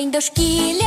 День дошкілля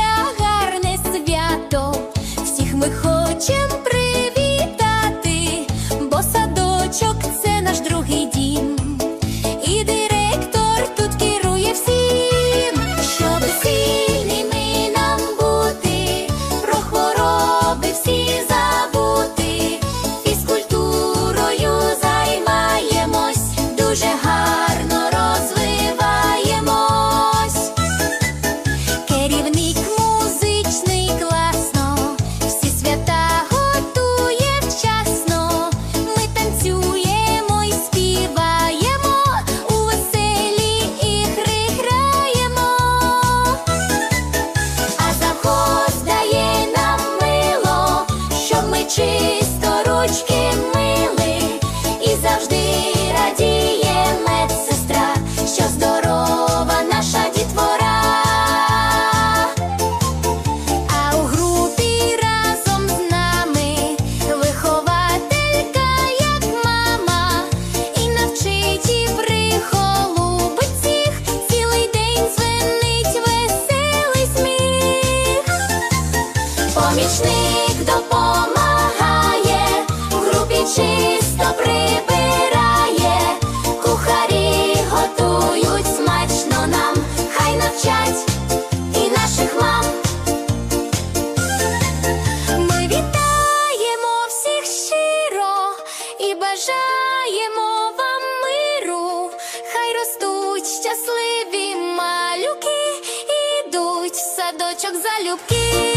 Керівник музичний класно, всі свята готує вчасно. Ми танцюємо і співаємо, у веселі ігри граємо. А завхоз дає нам мило, щоб ми чисто ручки Помічник допомагає, в групі чисто прибирає, кухарі готують смачно нам, хай навчать і наших мам. Ми вітаємо всіх щиро і бажаємо вам миру. Хай ростуть щасливі малюки, і йдуть в садочок залюбки.